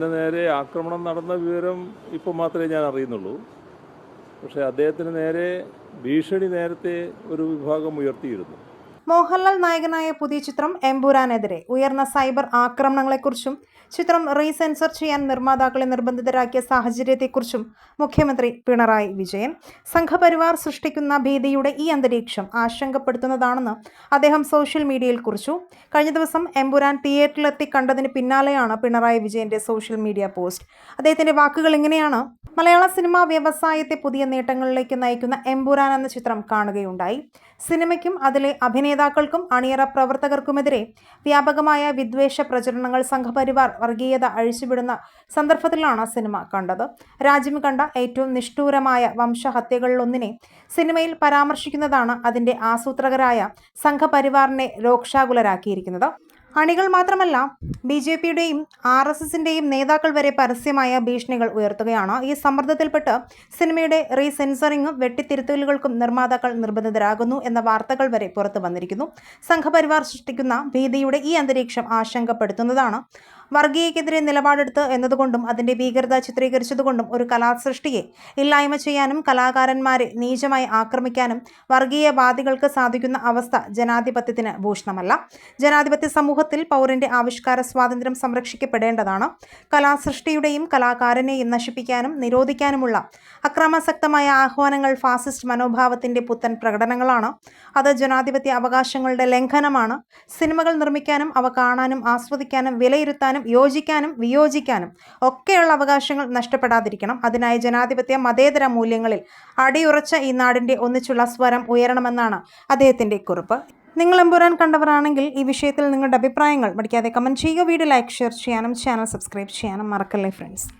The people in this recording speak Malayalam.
ഇതിന് നേരെ ആക്രമണം നടന്ന വിവരം ഇപ്പോൾ മാത്രമേ ഞാൻ അറിയുന്നുള്ളൂ. പക്ഷേ അദ്ദേഹത്തിന് നേരെ ഭീഷണി നേരത്തെ ഒരു വിഭാഗം ഉയർത്തിയിരുന്നു. മോഹൻലാൽ നായകനായ പുതിയ ചിത്രം എംപുരാനെതിരെ ഉയർന്ന സൈബർ ആക്രമണങ്ങളെക്കുറിച്ചും ചിത്രം റീസെൻസർ ചെയ്യാൻ നിർമ്മാതാക്കളെ നിർബന്ധിതരാക്കിയ സാഹചര്യത്തെക്കുറിച്ചും മുഖ്യമന്ത്രി പിണറായി വിജയൻ സംഘപരിവാർ സൃഷ്ടിക്കുന്ന ഭീതിയുടെ ഈ അന്തരീക്ഷം ആശങ്കപ്പെടുത്തുന്നതാണെന്ന് അദ്ദേഹം സോഷ്യൽ മീഡിയയിൽ കുറിച്ചു. കഴിഞ്ഞ ദിവസം എംപുരാൻ തിയേറ്ററിലെത്തി കണ്ടതിന് പിന്നാലെയാണ് പിണറായി വിജയന്റെ സോഷ്യൽ മീഡിയ പോസ്റ്റ്. അദ്ദേഹത്തിന്റെ വാക്കുകൾ ഇങ്ങനെയാണ്. മലയാള സിനിമാ വ്യവസായത്തെ പുതിയ നേട്ടങ്ങളിലേക്ക് നയിക്കുന്ന എംപുരാൻ എന്ന ചിത്രം കാണുകയുണ്ടായി. സിനിമയ്ക്കും അതിലെ അഭിനേതാക്കൾക്കും അണിയറ പ്രവർത്തകർക്കുമെതിരെ വ്യാപകമായ വിദ്വേഷ പ്രചരണങ്ങൾ സംഘപരിവാർ വർഗീയത അഴിച്ചുവിടുന്ന സന്ദർഭത്തിലാണ് സിനിമ കണ്ടത്. രാജ്യം കണ്ട ഏറ്റവും നിഷ്ഠൂരമായ വംശഹത്യകളിലൊന്നിനെ സിനിമയിൽ പരാമർശിക്കുന്നതാണ് അതിന്റെ ആസൂത്രകരായ സംഘപരിവാറിനെ രോക്ഷാകുലരാക്കിയിരിക്കുന്നത്. അണികൾ മാത്രമല്ല ബി ജെ പിയുടെയും ആർ എസ് എസിന്റെയും നേതാക്കൾ വരെ പരസ്യമായ ഭീഷണികൾ ഉയർത്തുകയാണ്. ഈ സമ്മർദ്ദത്തിൽപ്പെട്ട് സിനിമയുടെ റീസെൻസറിങ്ങും വെട്ടിത്തിരുത്തലുകൾക്കും നിർമ്മാതാക്കൾ നിർബന്ധിതരാകുന്നു എന്ന വാർത്തകൾ വരെ പുറത്തു വന്നിരിക്കുന്നു. സംഘപരിവാർ സൃഷ്ടിക്കുന്ന ഭീതിയുടെ ഈ അന്തരീക്ഷം ആശങ്കപ്പെടുത്തുന്നതാണ്. വർഗീയക്കെതിരെ നിലപാടെടുത്ത് എന്നതുകൊണ്ടും അതിന്റെ ഭീകരത ചിത്രീകരിച്ചതുകൊണ്ടും ഒരു കലാസൃഷ്ടിയെ ഇല്ലായ്മ ചെയ്യാനും കലാകാരന്മാരെ നീചമായി ആക്രമിക്കാനും വർഗീയവാദികൾക്ക് സാധിക്കുന്ന അവസ്ഥ ജനാധിപത്യത്തിന് ഭൂഷണമല്ല. ജനാധിപത്യ സമൂഹത്തിൽ പൗരന്റെ ആവിഷ്കാര സ്വാതന്ത്ര്യം സംരക്ഷിക്കപ്പെടേണ്ടതാണ്. കലാസൃഷ്ടിയുടെയും കലാകാരനെയും നശിപ്പിക്കാനും നിരോധിക്കാനുമുള്ള അക്രമാസക്തമായ ആഹ്വാനങ്ങൾ ഫാസിസ്റ്റ് മനോഭാവത്തിന്റെ പുത്തൻ പ്രകടനങ്ങളാണ്. അത് ജനാധിപത്യ അവകാശങ്ങളുടെ ലംഘനമാണ്. സിനിമകൾ നിർമ്മിക്കാനും അവ കാണാനും ആസ്വദിക്കാനും വിലയിരുത്താനും യോജിക്കാനും വിയോജിക്കാനും ഒക്കെയുള്ള അവകാശങ്ങൾ നഷ്ടപ്പെടാതിരിക്കണം. അതിനായി ജനാധിപത്യ മതേതര മൂല്യങ്ങളിൽ അടിയുറച്ച ഈ നാടിന്റെ ഒന്നിച്ചുള്ള സ്വരം ഉയരണമെന്നാണ് അദ്ദേഹത്തിന്റെ കുറിപ്പ്. നിങ്ങൾ എമ്പുരാൻ കണ്ടവരാണെങ്കിൽ ഈ വിഷയത്തിൽ നിങ്ങളുടെ അഭിപ്രായങ്ങൾ മടിക്കാതെ കമന്റ് ചെയ്യുക വീഡിയോ ലൈക്ക് ഷെയർ ചെയ്യാനും ചാനൽ സബ്സ്ക്രൈബ് ചെയ്യാനും മറക്കല്ലേ ഫ്രണ്ട്സ്